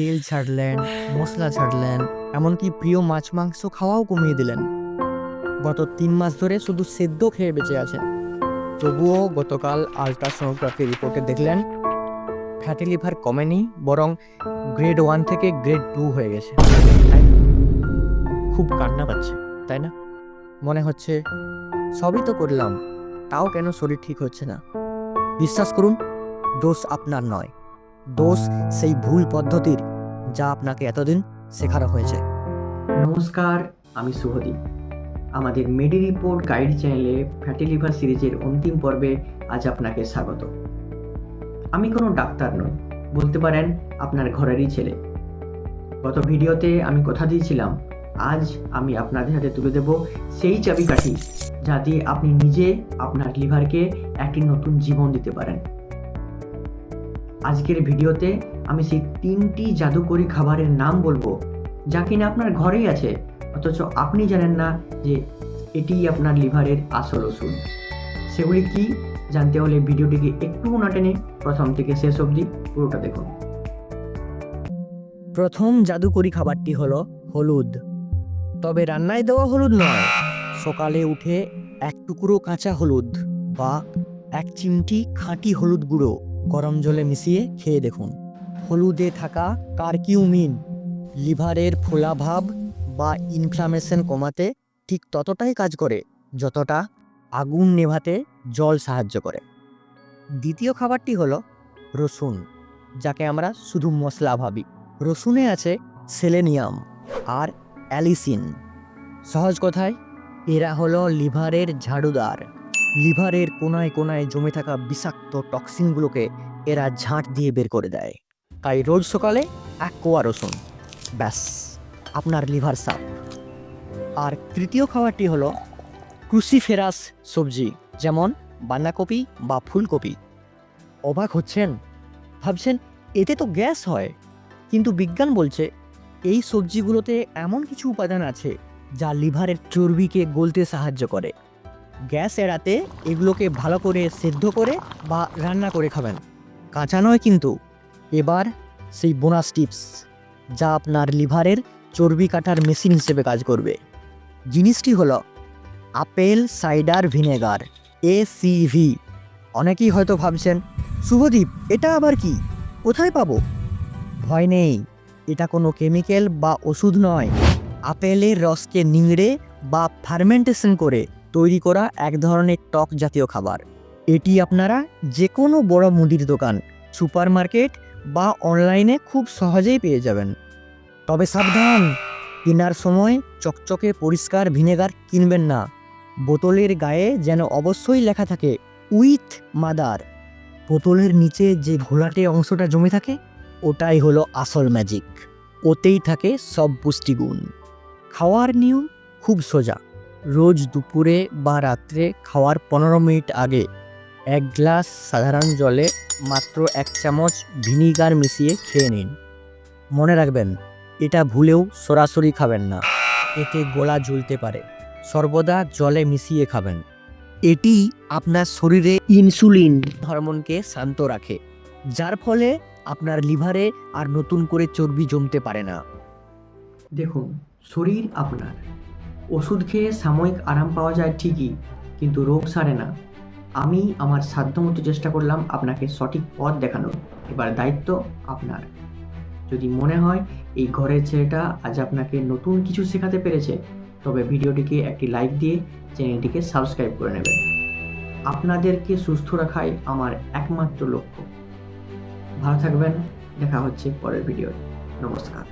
তেল ছাড়লেন, মশলা ছাড়লেন, এমনকি প্রিয় মাছ মাংস খাওয়াও কমিয়ে দিলেন। গত তিন মাস ধরে শুধু সেদ্ধ খেয়ে বেঁচে আছেন। তবুও গতকাল আলট্রাসোনোগ্রাফি রিপোর্টে দেখলেন ফ্যাটি লিভার কমেনি, বরং গ্রেড ওয়ান থেকে গ্রেড টু হয়ে গেছে। খুব কান্না পাচ্ছে, তাই না? মনে হচ্ছে, সবই তো করলাম, তাও কেন শরীর ঠিক হচ্ছে না? বিশ্বাস করুন, দোষ আপনার নয়। দোষ সেই ভুল পদ্ধতির যা আপনাকে এতদিন শেখানো হয়েছে। নমস্কার, আমি শুভদীপ আমাদের মেডি রিপোর্ট গাইড চ্যানেলে ফ্যাটি লিভার সিরিজের অন্তিম পর্বে আজ আপনাকে স্বাগত। আমি কোনো ডাক্তার নই, বলতে পারেন আপনার ঘরেরই ছেলে। গত ভিডিওতে আমি কথা দিয়েছিলাম, আজ আমি আপনাদের হাতে তুলে দেব সেই চাবিকাঠি যা দিয়ে আপনি নিজে আপনার লিভারকে একটি নতুন জীবন দিতে পারেন। আজকের ভিডিওতে আমি সেই তিনটি জাদুকরি খাবারের নাম বলব, যা কিনা আপনার ঘরেই আছে, অথচ আপনি জানেন না যে এটিই আপনার লিভারের আসল ওষুধ। সেগুলি কি জানতে হলে ভিডিওটিকে একটু না টেনে প্রথম থেকে শেষ অবধি পুরোটা দেখুন। প্রথম জাদুকরি খাবারটি হলো হলুদ। তবে রান্নায় দেওয়া হলুদ নয়, সকালে উঠে এক টুকরো কাঁচা হলুদ বা এক চিমটি খাঁটি হলুদ গুঁড়ো গরম জলে মিশিয়ে খেয়ে দেখুন। হলুদে থাকা কার্কিউমিন, লিভারের ফোলাভাব বা ইনফ্লামেশন কমাতে ঠিক ততটাই কাজ করে, যতটা আগুন নেভাতে জল সাহায্য করে। দ্বিতীয় খাবারটি হলো রসুন, যাকে আমরা শুধু মশলা ভাবি। রসুনে আছে সেলেনিয়াম আর অ্যালিসিন। সহজ কথায়, এরা হলো লিভারের ঝাড়ুদার। লিভারের কোনায় কোনায় জমে থাকা বিষাক্ত টক্সিনগুলোকে এরা ঝাঁট দিয়ে বের করে দেয়। তাই রোজ সকালে এক কোয়া রসুন। ব্যাস, আপনার লিভার সাপ আর তৃতীয় খাবারটি হলো ক্রুসিফেরাস সবজি, যেমন বাঁধাকপি বা ফুলকপি। অবাক হচ্ছেন? ভাবছেন, এতে তো গ্যাস হয়। কিন্তু বিজ্ঞান বলছে, এই সবজিগুলোতে এমন কিছু উপাদান আছে যা লিভারের চর্বিকে গলতে সাহায্য করে। গ্যাস এড়াতে এগুলোকে ভালো করে সেদ্ধ করে বা রান্না করে খাবেন। কাঁচা নয় কিন্তু। এবার সেই বোনাস টিপস, যা আপনার লিভারের চর্বি কাটার মেশিন হিসেবে কাজ করবে। জিনিসটি হলো, আপেল, সাইডার ভিনেগার, এ এসিভি অনেকেই হয়তো ভাবছেন, শুভদীপ, এটা আবার কি? কোথায় পাবো? ভয় নেই, এটা কোনো কেমিক্যাল বা ওষুধ নয়। আপেলের রসকে নিংড়ে বা ফার্মেন্টেশন করে তৈরি করা এক ধরনের টক জাতীয় খাবার। এটি আপনারা যে কোনো বড় মুদির দোকান সুপার মার্কেট বা অনলাইনে খুব সহজেই পেয়ে যাবেন। তবে সাবধান, কেনার সময় চকচকে পরিষ্কার ভিনেগার কিনবেন না। বোতলের গায়ে যেন অবশ্যই লেখা থাকে, উইথ মাদার। বোতলের নিচে যে ঘোলাটে অংশটা জমে থাকে, ওটাই হলো আসল ম্যাজিক। ওতেই থাকে সব পুষ্টিগুণ। খাওয়ার নিয়ম খুব সোজা। রোজ দুপুরে বা রাত্রে খাওয়ার পনেরো মিনিট আগে এক গ্লাস সাধারণ জলে মাত্র এক চামচ ভিনিগার মিশিয়ে খেয়ে নিন। মনে রাখবেন, এটা ভুলেও সরাসরি খাবেন না। এতে গোলা ঝুলতে পারে। সর্বদা জলে মিশিয়ে খাবেন। এটি আপনার শরীরে ইনসুলিন হরমোনকে শান্ত রাখে, যার ফলে আপনার লিভারে আর নতুন করে চর্বি জমতে পারে না। দেখুন, শরীর আপনার। ওষুধ খেয়ে সাময়িক আরাম পাওয়া যায় ঠিকই, কিন্তু রোগ সারে না। আমি আমার সাধ্যমতো চেষ্টা করলাম আপনাকে সঠিক পথ দেখানোর। এবার দায়িত্ব আপনার। যদি মনে হয় এই ঘরের ছেলেটা আজ আপনাকে নতুন কিছু শেখাতে পেরেছে, তবে ভিডিওটিকে একটি লাইক দিয়ে চ্যানেলটিকে সাবস্ক্রাইব করে নেবেন। আপনাদেরকে সুস্থ রাখাই আমার একমাত্র লক্ষ্য। ভালো থাকবেন, দেখা হচ্ছে পরের ভিডিও নমস্কার।